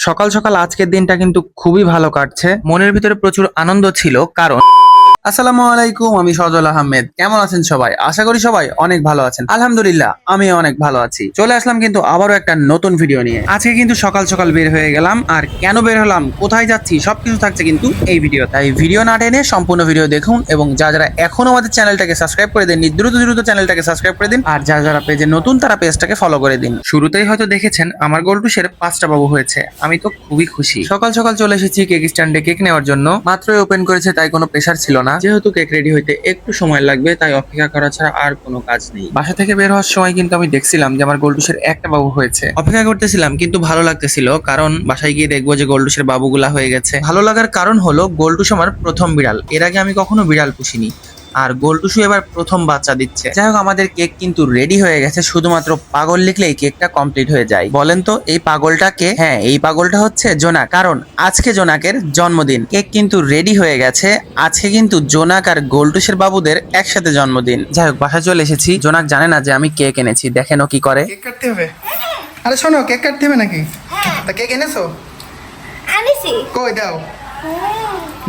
সকাল সকাল আজকের দিনটা কিন্তু খুবই ভালো কাটছে। মনের ভিতরে প্রচুর আনন্দ ছিল কারণ আসসালামু আলাইকুম, আমি সজল আহমেদ। কেমন আছেন সবাই? আশা করি সবাই অনেক ভালো আছেন। আলহামদুলিল্লাহ, আমি অনেক ভালো আছি। চলে আসলাম কিন্তু আবারও একটা নতুন ভিডিও নিয়ে। আজকে কিন্তু সকাল সকাল বের হয়ে গেলাম। আর কেন বের হলাম, কোথায় যাচ্ছি, সবকিছু থাকছে কিন্তু এই ভিডিও তাই ভিডিও না টেনে সম্পূর্ণ ভিডিও দেখুন এবং যা যারা এখনও আমাদের চ্যানেলটাকে সাবস্ক্রাইব করে দিন দ্রুত দ্রুত চ্যানেলটাকে সাবস্ক্রাইব করে দিন। আর যারা যারা পেজে নতুন, তারা পেজটাকে ফলো করে দিন। শুরুতেই হয়তো দেখেছেন, আমার গোল্ডুশের পাঁচটা বাবু হয়েছে। আমি তো খুবই খুশি। সকাল সকাল চলে এসেছি কেক স্ট্যান্ডে কেক নেওয়ার জন্য। মাত্রই ওপেন করেছে, তাই কোনো প্রেশার ছিল না। যেহেতু কেক রেডি হইতে একটু সময় লাগবে তাই অপেক্ষা করা ছাড়া আর কোনো কাজ নেই। বাসা থেকে বের হওয়ার সময় কিন্তু আমি দেখছিলাম যে আমার গোল্ডুসের একটা বাবু হয়েছে। অপেক্ষা করতেছিলাম কিন্তু ভালো লাগতেছিল কারণ বাসায় গিয়ে দেখব যে গোল্ডুসের বাবুগুলা হয়ে গেছে। ভালো লাগার কারণ হলো গোল্ডুস আমার প্রথম বিড়াল। এর আগে আমি কখনো বিড়াল পুষিনি। আর গোল্টুসু এবার প্রথম বাচ্চা দিচ্ছে। যাই হোক আমাদের কেক কিন্তু রেডি হয়ে গেছে। শুধুমাত্র পাগল লিখলেই কেকটা কমপ্লিট হয়ে যায়। বলেন তো এই পাগলটা পাগলটাকে হ্যাঁ এই পাগলটা হচ্ছে জোনাক। কারণ আজকে জোনাকের জন্মদিন। কেক কিন্তু রেডি হয়ে গেছে। আজকে কিন্তু জোনাক আর গোল্টুসের বাবুদের একসাথে জন্মদিন। যাই হোক বাসায় চলে এসেছি। জোনাক জানে না যে আমি কেক এনেছি। দেখেন ও কি করে। কেক কাটতে হবে? আরে শোনো কেক কাটতে হবে নাকি? তা কেক এনেছো? আনিছি। কই দাও।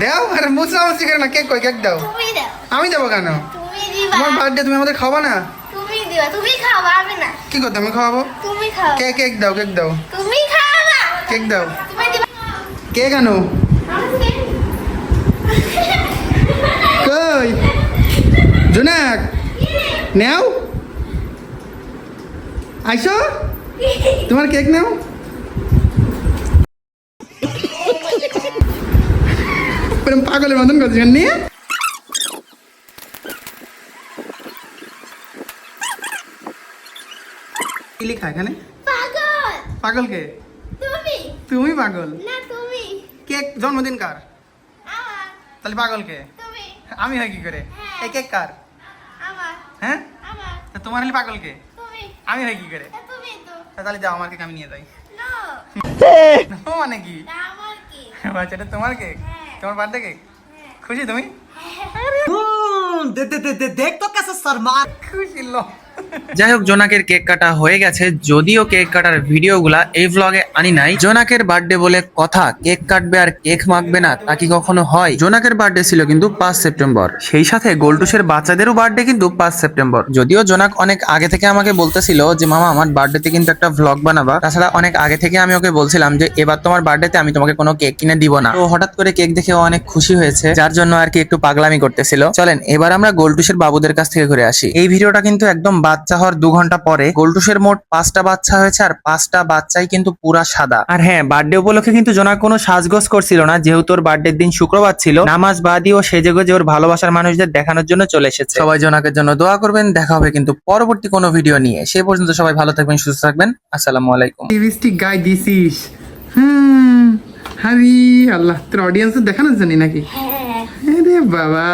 দাও আরে মুসলামসি করে না কেক কই কেক দাও। তুমি দাও। আমি দেবো কেন? তুমি দিবা। তোমার বার্থডে তুমি আমাদের খাওয়া না? তুমি দিবা তুমি খাওয়া আমি না। কি করতে আমি খাওয়াবো? তুমি খাও। কেক কেক দাও কেক দাও। তুমি খাওয়া কেক দাও। তুমি দিবা। কে কেন কই? জোনাক নেও। আইসো। তোমার কেক নাও। এরকম পাগলের মতন করছিস নিয়ে কি লেখা এখানে পাগল পাগল কে তুমি তুমি পাগল না তুমি কেক জন্মদিন কার আমার তাহলে পাগল কে তুমি আমি হয় কি করে। এই কেক কার আমার হ্যাঁ আমার তা তোমার হলে পাগল কে তুমি আমি হয় কি করে তুমি তো তাহলে যাও আমার কেক আমি নিয়ে যাই না মানে কি আমার কি আচ্ছা এটা তোমার কেক হ্যাঁ। তোমার বার্থডে কেক হ্যাঁ। খুশি তুমি? হ্যাঁ। দেখ তো কেসে শর্মা। খুশি লো যাই হোক জোনাকের কেক কাটা হয়ে গেছে। যদিও কেক কাটার ভিডিওগুলা এই ভ্লগে আনি নাই। জোনাকের বার্থডে বলে কথা, কেক কাটবে আর কেক মাখবে না, তা কি কখনো হয়? জোনাকের বার্থডে ছিল কিন্তু পাঁচ সেপ্টেম্বর। সেই সাথে গোল্টুসের বাচ্চাদেরও বার্থডে কিন্তু পাঁচ সেপ্টেম্বর। যদিও জোনাক অনেক আগে থেকে আমাকে বলতেছিল যে, মামা, আমার বার্থডেতে কিন্তু একটা ভ্লগ বানাবা। তাছাড়া অনেক আগে থেকে আমি ওকে বলছিলাম যে, এবার তোমার বার্থডেতে আমি তোমাকে কোনো কেক কিনে দিব না। তো হঠাৎ করে কেক দেখে অনেক খুশি হয়েছে, যার জন্য আর কি একটু পাগলামি করতেছিল। চলেন, এবার আমরা গোল্টুসের বাবুদের কাছ থেকে ঘুরে আসি। এই ভিডিওটা কিন্তু একদম বাচ্চা হওয়ার দু ঘণ্টা পরে গোল্টুসের মোট পাঁচটা বাচ্চা হয়েছে আর পাঁচটা বাচ্চাই কিন্তু পুরা সাদা। আর হ্যাঁ বার্থডে উপলক্ষে কিন্তু জোনা কোনো সাজগোজ করছিল না যেহেতু ওর বার্থডের দিন শুক্রবার ছিল নামাজ বাদই ও সেজে গুজে ওর ভালোবাসার মানুষদের দেখানোর জন্য চলে এসেছে। সবাই জোনাকের জন্য দোয়া করবেন দেখা হবে কিন্তু পরবর্তী কোনো ভিডিও নিয়ে। সে পর্যন্ত সবাই ভালো থাকবেন সুস্থ থাকবেন। আসসালামু আলাইকুম। লিপস্টিক গায়ে দিছিস। হুম হারি আল্লাহ তোর অডিয়েন্স দেখানোর জন্য নাকি? হ্যাঁ। আরে বাবা।